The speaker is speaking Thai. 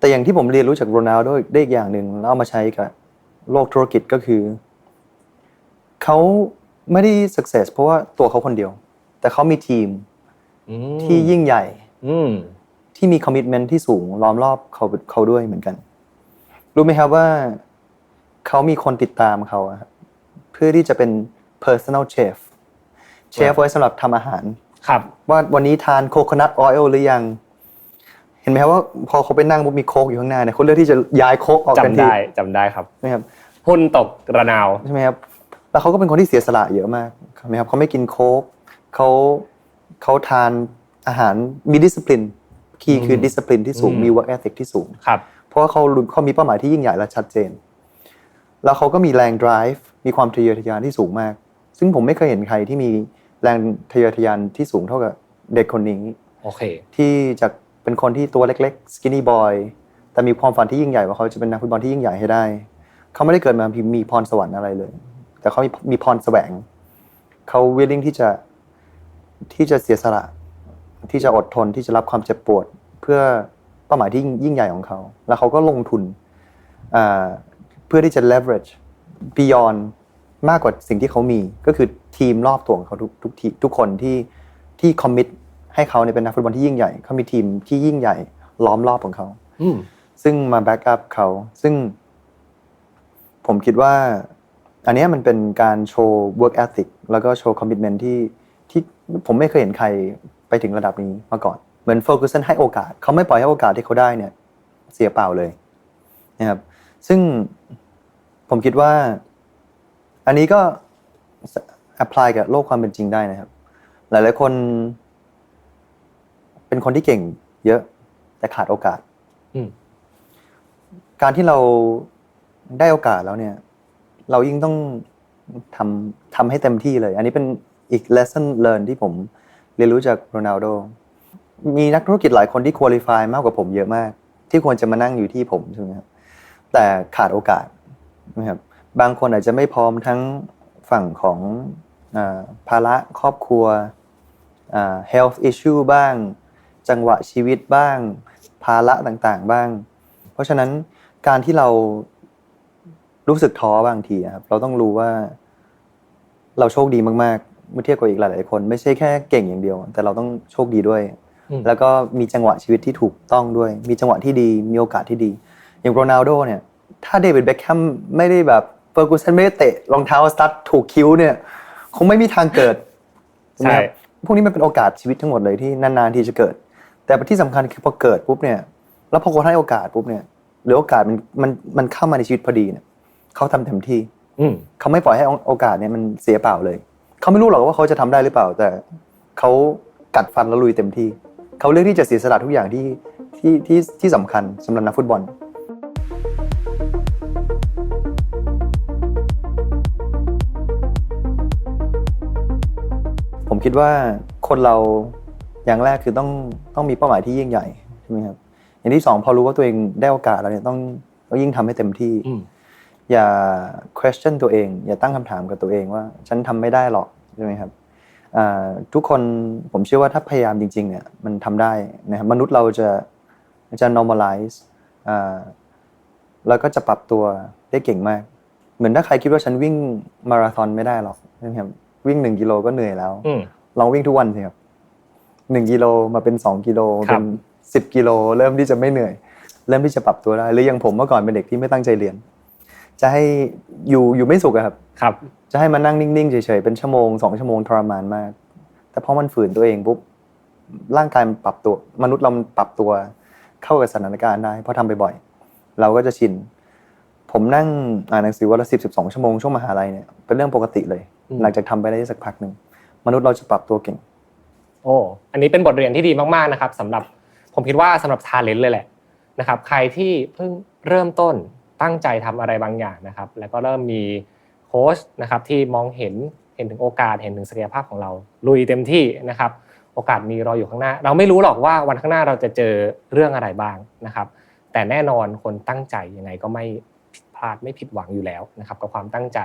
แต่อย่างที่ผมเรียนรู้จากโรนัลโดได้อีกอย่างหนึ่งแล้วเอามาใช้กับโลกธุรกิจก็คือเขาไม่ได้ success เพราะว่าตัวเขาคนเดียว แต่เขามีทีมอืมที่ยิ่งใหญ่อืมที่มีคอมมิ t เมนต์ที่สูงล้อมรอบเขาเขาด้วยเหมือนกัน รู้ไหมครับว่าเขามีคนติดตามเขาอะครับเพื่อที่จะเป็น personal chef เชฟไว้สำหรับทำอาหารครับ ว่าวันนี้ทานโคโคนัทออยล์หรือยัง เห็นไหมครับว่าพอเขาไปนั่งปุ๊บมีโค้กอยู่ข้างหน้าเนี่ยเขาเลือกที่จะย้ายโค้กออกจำกันทีได้จำได้ครับใช่ไหมครับหุ้นตกระนาวใช่ไหมครับแล้วเขาก็เป็นคนที่เสียสละเยอะมากใช่ไหมครับเขาไม่กินโค้กเขาเขาทานอาหารมีดิสซิ p ลินคีย์คือดิสซิ p ลินที่สูงอืมมี work ethic ที่สูงครับเพราะว่าเขารู้เขามีเป้าหมายที่ยิ่งใหญ่และชัดเจน แล้วเขาก็มีแรง drive มีความทะเยอทะยานที่สูงมาก ซึ่งผมไม่เคยเห็นใครที่มีแรงทะเยอทะยานที่สูงเท่ากับเด็กคนนี้โอเค ที่จะ เป็นคนที่ตัวเล็กๆ skinny boy แต่มีความฝันที่ยิ่งใหญ่ว่าเขาจะเป็นนักฟุตบอลที่ยิ่งใหญ่ให้ได้ เขาไม่ได้เกิดมามีพรสวรรค์อะไรเลย แต่เขามีมีพรแสวง เขา willing ที่จะที่จะเสียสละ ที่จะอดทนที่จะรับความเจ็บปวด เพื่อเป้าหมายที่ยิ่งใหญ่ของเขา แล้วเขาก็ลงทุนเพื่อที่จะ leverage beyond มากกว่าสิ่งที่เขามี ก็คือทีมรอบตัวของเขาทุกทุกทีทุกคนที่ที่ commit ให้เขาเนี่ยเป็นนักฟุตบอลที่ยิ่งใหญ่เขามีทีมที่ยิ่งใหญ่ ล้อมรอบของเขาอืมซึ่งมาแบ็กอัพเขาซึ่ง ผมคิดว่า อันเนี้ยมันเป็นการโชว์ work ethic แล้วก็โชว์ commitment ที่ที่ผมไม่เคยเห็นใครไปถึงระดับนี้มาก่อน เหมือนโฟกัสให้โอกาส เขาไม่ปล่อยให้โอกาสที่เขาได้เนี่ย เสียเปล่าเลยนะครับซึ่งผมคิดว่า อันนี้ก็ apply กับโลกความเป็นจริงได้นะครับ หลายๆคน เป็นคนที่เก่งเยอะ แต่ขาดโอกาสอืมการที่เราได้โอกาสแล้วเนี่ย เรายิ่งต้องทำทำให้เต็มที่เลย อันนี้เป็นอีก lesson learn ที่ผมเรียนรู้จากโรนัลโดมีนักธุรกิจหลายคนที่ qualify มากกว่าผมเยอะมาก ที่ควรจะมานั่งอยู่ที่ผมใช่ไหมครับแต่ขาดโอกาสนะครับบางคนอาจจะไม่พร้อมทั้งฝั่งของอาภาระครอบครัวอ่า health issue บ้าง จังหวะชีวิตบ้าง ภาระต่างๆบ้าง เพราะฉะนั้นการที่เรารู้สึกท้อบางทีอะครับ เราต้องรู้ว่า เราโชคดีมากๆ เมื่อเทียบกับอีกหลายๆคน ไม่ใช่แค่เก่งอย่างเดียว แต่เราต้องโชคดีด้วยอืมแล้วก็มีจังหวะชีวิตที่ถูกต้องด้วย มีจังหวะที่ดีมีโอกาสที่ดี อย่างโรนัลโดเนี่ย ถ้าเดวิดเบคแฮมไม่ได้แบบเฟอร์กูสันไม่ได้เตะรองเท้าสตั๊ดถูกคิ้วเนี่ย คงไม่มีทางเกิดถูกไหมครับพวกนี้มันเป็นโอกาสชีวิตทั้งหมดเลยที่นานๆที่จะเกิด แต่ที่สำคัญคือพอเกิดปุ๊บเนี่ย แล้วพอคนให้โอกาสปุ๊บเนี่ยหรือโอกาสมันมันมันเข้ามาในชีวิตพอดีเนี่ยเขาทำเต็มที่ อืมเขาไม่ปล่อยให้โอกาสเนี่ยมันเสียเปล่าเลย เขาไม่รู้หรอกว่าเขาจะทำได้หรือเปล่า แต่เขากัดฟันแล้วลุยเต็มที่ เขาเลือกที่จะเสียสละทุกอย่างที่ที่ที่ที่สำคัญสำหรับนักฟุตบอลผมคิดว่าคนเรา อย่างแรกคือต้องต้องมีเป้าหมายที่ยิ่งใหญ่ใช่ไหมครับอย่างที่สองพอรู้ว่าตัวเองได้โอกาสแล้วเนี่ยต้องต้องยิ่งทำให้เต็มที่อืมอย่า question ตัวเอง อย่าตั้งคำถามกับตัวเองว่า ฉันทำไม่ได้หรอกใช่ไหมครับอ่าทุกคนผมเชื่อว่าถ้าพยายามจริงๆเนี่ยมันทำได้นะครับมนุษย์เราจะจะ normalize อ่าแล้วก็จะปรับตัวได้เก่งมาก เหมือนถ้าใครคิดว่าฉันวิ่งมาราธอนไม่ได้หรอกใช่ไหมครับวิ่งหนึ่งกิโลก็เหนื่อยแล้วอืมลองวิ่งทุกวันสิครับ หนึ่งกิโลมาเป็นสองกิโลครัเป็บนสิบกิโลเริ่มที่จะไม่เหนื่อย เริ่มที่จะปรับตัวได้หรืออย่างผมเมื่อก่อนเป็นเด็กที่ไม่ตั้งใจเรียน จะให้อยู่อยู่ไม่สุขอะครับครับ จะให้มานั่งนิ่งๆเฉยๆเป็นชั่วโมงสองชั่วโมงทรมานมาก แต่พอมันฝืนตัวเองปุ๊บร่างกายมันปรับตัว มนุษย์เรามันปรับตัวเข้ากับสถานการณ์ได้เพราะทำบ่อยๆเราก็จะชินผมนั่งอ่านหนังสือวันละสิบสิบสองชั่วโมงช่วงมหาลัยเนี่ยเป็นเรื่องปกติเลยอืมหลังจากทำไปได้สักพักหนึ่งมนุษย์เราจะปรับตัวเก่ง โอ้อันนี้เป็นบทเรียนที่ดีมากๆนะครับสำหรับผมคิดว่าสำหรับทาเลนต์เลยแหละนะครับ ใครที่เพิ่งเริ่มต้นตั้งใจทำอะไรบางอย่างนะครับ แล้วก็เริ่มมีโค้ชนะครับที่มองเห็นเห็นถึงโอกาสเห็นถึงศักยภาพของเรา ลุยเต็มที่นะครับ โอกาสมีรออยู่ข้างหน้า เราไม่รู้หรอกว่าวันข้างหน้าเราจะเจอเรื่องอะไรบ้างนะครับ แต่แน่นอนคนตั้งใจยังไงก็ไม่พลาดไม่ผิดหวังอยู่แล้วนะครับ กับความตั้งใจ